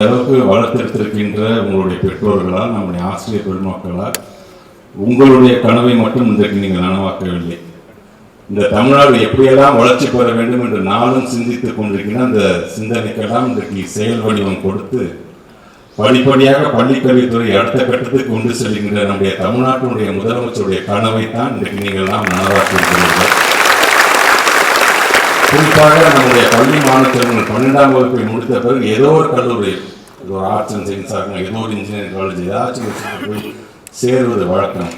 அளவுக்கு வளர்த்தெடுத்திருக்கின்ற உங்களுடைய பெற்றோர்களால் நம்முடைய ஆசிரியர் பெருமக்களால் உங்களுடைய கனவை மட்டும் இன்றைக்கு நீங்கள் நனவாக்கவில்லை. இந்த தமிழ்நாடு எப்படியெல்லாம் வளர்ச்சி பெற வேண்டும் என்று நாளும் சிந்தித்துக் கொண்டிருக்கிற அந்த சிந்தனைக்கெல்லாம் இன்றைக்கு செயல் வடிவம் கொடுத்து படிப்படியாக பள்ளிக்கல்வித்துறை அடுத்த கட்டத்துக்கு கொண்டு செல்கின்ற நம்முடைய தமிழ்நாட்டினுடைய முதலமைச்சருடைய கனவை தான் இன்றைக்கு நீங்கள் எல்லாம் நனவாக்கியிருக்கிறீர்கள். குறிப்பாக நம்முடைய பள்ளி மாணவர்கள் பன்னெண்டாம் வகுப்பை முடித்த பிறகு ஏதோ ஒரு கல்லூரி இது ஒரு ஆர்ட்ஸ் அண்ட் சயின்ஸ் ஆகணும் ஏதோ ஒரு இன்ஜினியரிங் காலேஜ் ஏதாச்சும் போய் சேருவது வழக்கம்.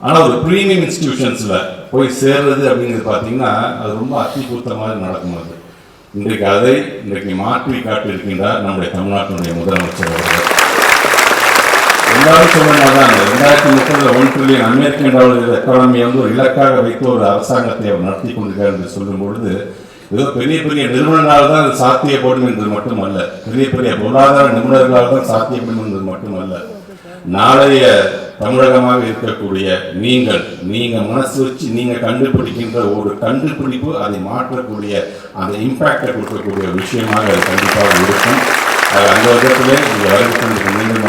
ஆனால் ஒரு ப்ரீமியம் இன்ஸ்டிடியூஷன்ஸில் போய் சேர்றது அப்படிங்கிறது பார்த்தீங்கன்னா அது ரொம்ப அத்திபூத்த மாதிரி நடக்கும் அது. இன்றைக்கு அதை இன்றைக்கு மாற்றி காட்டியிருக்கின்றார் நம்முடைய தமிழ்நாட்டினுடைய முதலமைச்சர் அவர்கள். எல்லாரும் சொன்னதான் ரெண்டாயிரத்தி முப்பதுல one trillion American dollar economy வந்து ஒரு இலக்காக வைத்து ஒரு அரசாங்கத்தை அவர் நடத்தி கொண்டிருக்கார் என்று சொல்லும் பொழுது ஏதோ பெரிய பெரிய நிறுவனங்களால் தான் அது சாத்தியப்படும் என்பது மட்டுமல்ல. பெரிய பெரிய பொருளாதார நிபுணர்களால் தான் சாத்தியப்படும் என்பது மட்டுமல்ல. நாளைய தமிழகமாக இருக்கக்கூடிய நீங்கள் நீங்க மனசு வச்சு நீங்க கண்டுபிடிக்கின்ற ஒரு கண்டுபிடிப்பு அதை மாற்றக்கூடிய அந்த இம்பாக்டை கொடுக்கக்கூடிய விஷயமாக அது கண்டிப்பாக இருக்கும். அது அந்த விதத்திலே நீங்கள் வரவேற்று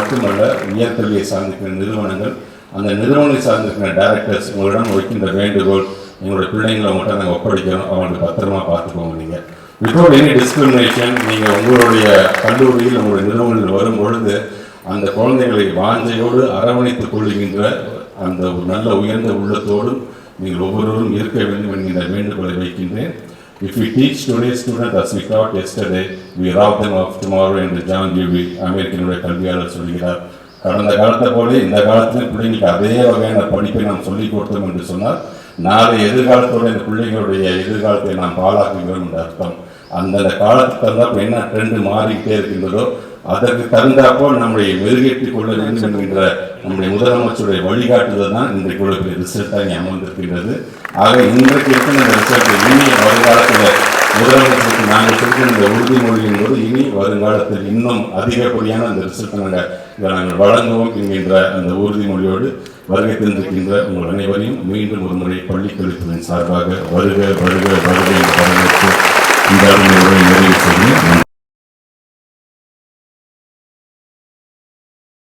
மட்டுமல்ல உயர்கல்வியை சார்ந்திருக்கிற நிறுவனங்கள் அந்த நிறுவனங்களை சார்ந்திருக்கிற டைரக்டர்ஸ் உங்களிடம் வைக்கின்ற வேண்டுகோள் எங்களுடைய பிள்ளைங்களை உங்கள்கிட்ட நாங்கள் ஒப்படைக்கிறோம். அவங்களுக்கு பத்திரமா பார்த்துக்கோங்க நீங்கள் வித்தவுட் எனி டிஸ்கிரிமினேஷன் நீங்கள் உங்களுடைய கல்லூரியில் உங்களுடைய நிறுவனங்கள் வரும் பொழுது அந்த குழந்தைகளை வாஞ்சையோடு அரவணைத்துக் கொள்கின்ற அந்த ஒரு நல்ல உயர்ந்த உள்ளத்தோடும் நீங்கள் ஒவ்வொருவரும் இருக்க வேண்டும் என்கின்ற வேண்டுகோளை வைக்கின்றேன். If we teach today's student as we taught yesterday, we rob them of tomorrow என்று ஜான் டியூபி அமெரிக்கனுடைய கல்வியாளர் சொல்கிறார் கடந்த காலத்தை போல இந்த காலத்திலும் பிள்ளைங்களுக்கு அதே வகையான படிப்பை நாம் சொல்லிக் கொடுத்தோம் என்று சொன்னால் நாளை எதிர்காலத்தோட இந்த பிள்ளைகளுடைய எதிர்காலத்தை நாம் பாழாக்குகிறோம் என்ற அர்த்தம். அந்தந்த காலத்துக்கு தகுந்தாப்ப என்ன ட்ரெண்டு மாறிக்கிட்டே இருக்கின்றதோ அதற்கு தகுந்தாப்போ நம்முடைய மெருகேற்றிக் கொள்ள வேண்டும் என்கின்ற நம்முடைய முதலமைச்சருடைய வழிகாட்டுதல் தான் இன்றைக்கு உள்ள ரிசல்ட்டாக அமர்ந்திருக்கின்றது. ஆக இன்றைக்கு இருக்கிற இந்த ரிசல்ட் இனி வருங்காலத்தில் முதலமைச்சருக்கு நாங்கள் சொல்கிற இந்த உறுதிமொழியின் போது இனி வருங்காலத்தில் இன்னும் அதிகப்படியான அந்த ரிசல்ட்டை நாங்கள் இதை நாங்கள் வழங்குவோம் என்கின்ற அந்த உறுதிமொழியோடு வருகை தந்திருக்கின்ற உங்கள் அனைவரையும் மீண்டும் ஒரு முறை பள்ளிக்கல்வித்துறையின் சார்பாக வருக வருக வருக என்று வரவேற்று இந்த அலுவலரை நிறைவு செய்கிறேன்.